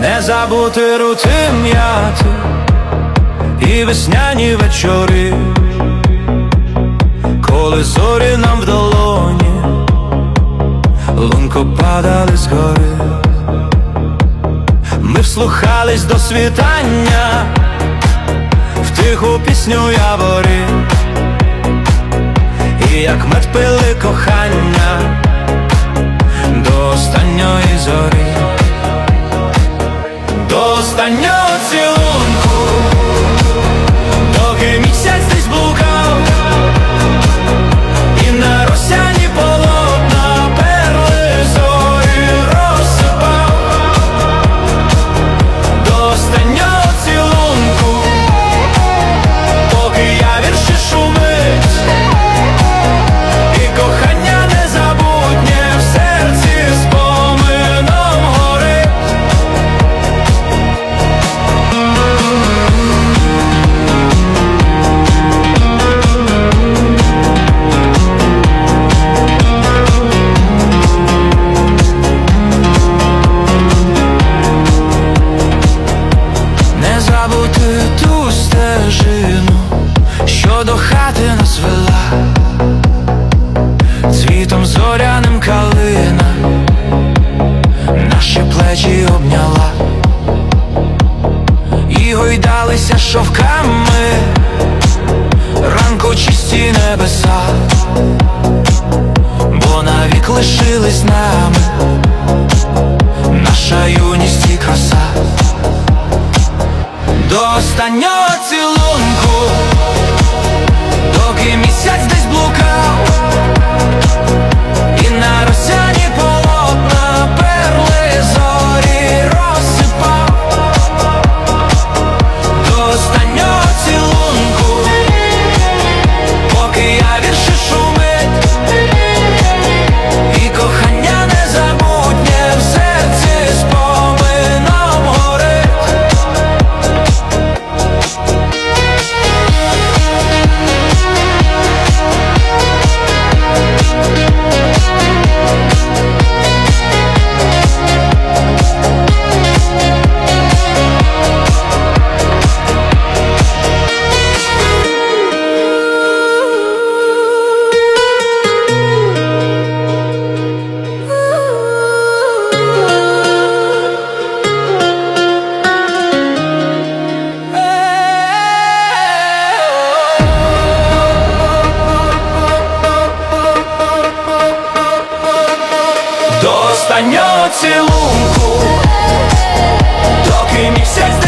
Не забути рутин м'яти і весняні вечори коли зорі нам в долоні, лунко падали з гори. Ми вслухались до світання, в тиху пісню явори, і як мед пили кохання до останньої зорі, до останнього цілунку, ту стежину, що до хати нас вела, цвітом зоряним калина, наші плечі обняла, і гойдалися шовками, ранку чисті небеса, бо навік лишились нами, наша юність до останнього цілунку, останнього цілунку, доки місяць.